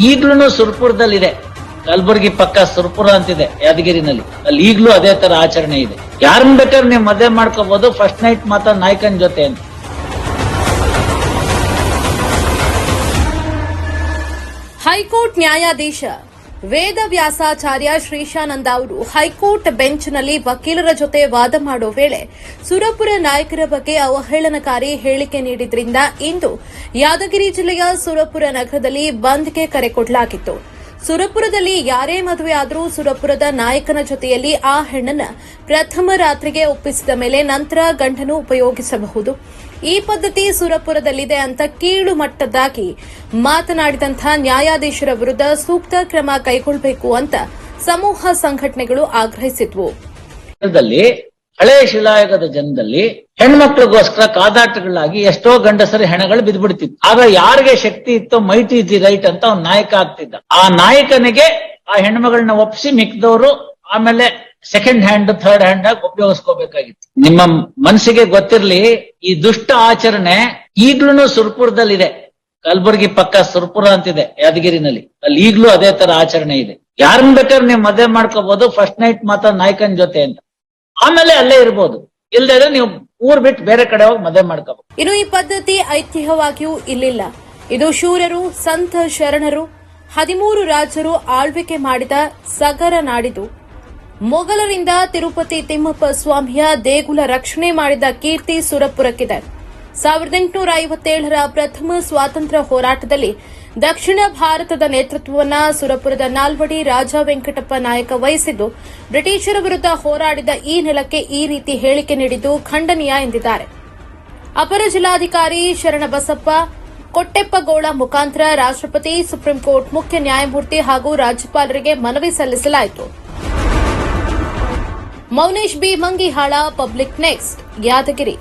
ಈಗ್ಲೂ ಸುರ್ಪುರದಲ್ಲಿದೆ. ಕಲ್ಬುರ್ಗಿ ಪಕ್ಕ ಸುರ್ಪುರ ಅಂತಿದೆ, ಯಾದಗಿರಿನಲ್ಲಿ. ಅಲ್ಲಿ ಈಗ್ಲೂ ಅದೇ ತರ ಆಚರಣೆ ಇದೆ. ಯಾರನ್ನ ಬೇಕಾದ್ರೆ ನೀವು ಮದುವೆ ಮಾಡ್ಕೋಬಹುದು ಫಸ್ಟ್ ನೈಟ್ ಮಾತ್ರ ನಾಯಕನ ಜೊತೆ ಅಂತ. ಹೈಕೋರ್ಟ್ ನ್ಯಾಯಾಧೀಶ ವೇದವ್ಯಾಸಾಚಾರ್ಯ ಶ್ರೀಶಾನಂದ ಅವರು ಹೈಕೋರ್ಟ್ ಬೆಂಚ್ನಲ್ಲಿ ವಕೀಲರ ಜೊತೆ ವಾದ ಮಾಡೋ ವೇಳೆ ಸುರಪುರ ನಾಯಕರ ಬಗ್ಗೆ ಅವಹೇಳನಕಾರಿ ಹೇಳಿಕೆ ನೀಡಿದ್ರಿಂದ ಇಂದು ಯಾದಗಿರಿ ಜಿಲ್ಲೆಯ ಸುರಪುರ ನಗರದಲ್ಲಿ ಬಂದ್ಗೆ ಕರೆ ಕೊಡಲಾಗಿತ್ತು. ಸುರಪುರದಲ್ಲಿ ಯಾರೇ ಮದುವೆ ಆದರೂ ಸುರಪುರದ ನಾಯಕನ ಜೊತೆಯಲ್ಲಿ ಆ ಹೆಣ್ಣನ್ನ ಪ್ರಥಮ ರಾತ್ರಿಗೆ ಒಪ್ಪಿಸಿದ ಮೇಲೆ ನಂತರ ಗಂಡನು ಉಪಯೋಗಿಸಬಹುದು. ಈ ಪದ್ಧತಿ ಸುರಪುರದಲ್ಲಿದೆ ಅಂತ ಕೀಳು ಮಟ್ಟದ್ದಾಗಿ ಮಾತನಾಡಿದಂತಹ ನ್ಯಾಯಾಧೀಶರ ವಿರುದ್ಧ ಸೂಕ್ತ ಕ್ರಮ ಕೈಗೊಳ್ಳಬೇಕು ಅಂತ ಸಮೂಹ ಸಂಘಟನೆಗಳು ಆಗ್ರಹಿಸಿದ್ವು. ಹಳೆ ಶಿಲಾಯುಗದ ಜನದಲ್ಲಿ ಹೆಣ್ಮಕ್ಳಿಗೋಸ್ಕರ ಕಾದಾಟಗಳಾಗಿ ಎಷ್ಟೋ ಗಂಡಸರಿ ಹೆಣಗಳು ಬಿದ್ಬಿಡ್ತಿತ್ತು ಆಗ ಯಾರಿಗೆ ಶಕ್ತಿ ಇತ್ತೋ ಮೈಟಿ ದಿ ರೈಟ್ ಅಂತ ಅವ್ನ ನಾಯಕ ಆಗ್ತಿದ್ದ. ಆ ನಾಯಕನಿಗೆ ಆ ಹೆಣ್ಮಗಳನ್ನ ಒಪ್ಸಿ ಮಿಕ್ದವರು ಆಮೇಲೆ ಸೆಕೆಂಡ್ ಹ್ಯಾಂಡ್ ಥರ್ಡ್ ಹ್ಯಾಂಡ್ ಆಗಿ ಉಪಯೋಗಿಸ್ಕೋಬೇಕಾಗಿತ್ತು. ನಿಮ್ಮ ಮನಸ್ಸಿಗೆ ಗೊತ್ತಿರ್ಲಿ, ಈ ದುಷ್ಟ ಆಚರಣೆ ಈಗ್ಲೂ ಸುರ್ಪುರದಲ್ಲಿದೆ. ಕಲಬುರಗಿ ಪಕ್ಕ ಸುರ್ಪುರ ಅಂತಿದೆ, ಯಾದಗಿರಿನಲ್ಲಿ. ಅಲ್ಲಿ ಈಗ್ಲೂ ಅದೇ ತರ ಆಚರಣೆ ಇದೆ. ಯಾರನ್ನ ಬೇಕಾದ್ರೆ ನೀವು ಮದುವೆ ಮಾಡ್ಕೋಬಹುದು ಫಸ್ಟ್ ನೈಟ್ ಮಾತ್ರ ನಾಯಕನ ಜೊತೆ ಅಂತ. ಆಮೇಲೆ ಅಲ್ಲೇ ಇರ್ಬೋದು. ಇಲ್ದೇ ನೀವು ಊರ್ ಬಿಟ್ಟು ಬೇರೆ ಕಡೆ ಹೋಗಿ ಮದುವೆ ಮಾಡ್ಕೋಬಹುದು ಇನ್ನು ಈ ಪದ್ಧತಿ ಐತಿಹ್ಯವಾಗಿಯೂ ಇಲ್ಲಿಲ್ಲ. ಇದು ಶೂರರು, ಸಂತ ಶರಣರು, ಹದಿಮೂರು ರಾಜರು ಆಳ್ವಿಕೆ ಮಾಡಿದ ಸಗರ ನಾಡಿದು. ಮೊಘಲರಿಂದ ತಿರುಪತಿ ತಿಮ್ಮಪ್ಪ ಸ್ವಾಮಿಯ ದೇಗುಲ ರಕ್ಷಣೆ ಮಾಡಿದ ಕೀರ್ತಿ ಸುರಪುರಕ್ಕಿದೆ. ಸಾವಿರದ ಎಂಟುನೂರ ಐವತ್ತೇಳರ ಪ್ರಥಮ ಸ್ವಾತಂತ್ರ್ಯ ಹೋರಾಟದಲ್ಲಿ ದಕ್ಷಿಣ ಭಾರತದ ನೇತೃತ್ವವನ್ನು ಸುರಪುರದ ನಾಲ್ವಡಿ ರಾಜ ವೆಂಕಟಪ್ಪ ನಾಯಕ ವಹಿಸಿದ್ದು, ಬ್ರಿಟಿಷರ ವಿರುದ್ಧ ಹೋರಾಡಿದ ಈ ನೆಲಕ್ಕೆ ಈ ರೀತಿ ಹೇಳಿಕೆ ನೀಡಿದ್ದು ಖಂಡನೀಯ ಎಂದಿದ್ದಾರೆ. ಅಪರ ಜಿಲ್ಲಾಧಿಕಾರಿ ಶರಣಬಸಪ್ಪ ಕೊಟ್ಟೆಪ್ಪಗೌಡ ಮುಖಾಂತರ ರಾಷ್ಟ್ರಪತಿ, ಸುಪ್ರೀಂ ಕೋರ್ಟ್ ಮುಖ್ಯ ನ್ಯಾಯಮೂರ್ತಿ ಹಾಗೂ ರಾಜ್ಯಪಾಲರಿಗೆ ಮನವಿ ಸಲ್ಲಿಸಲಾಯಿತು. Mounesh B. Mangihal, public next, Yadagiri.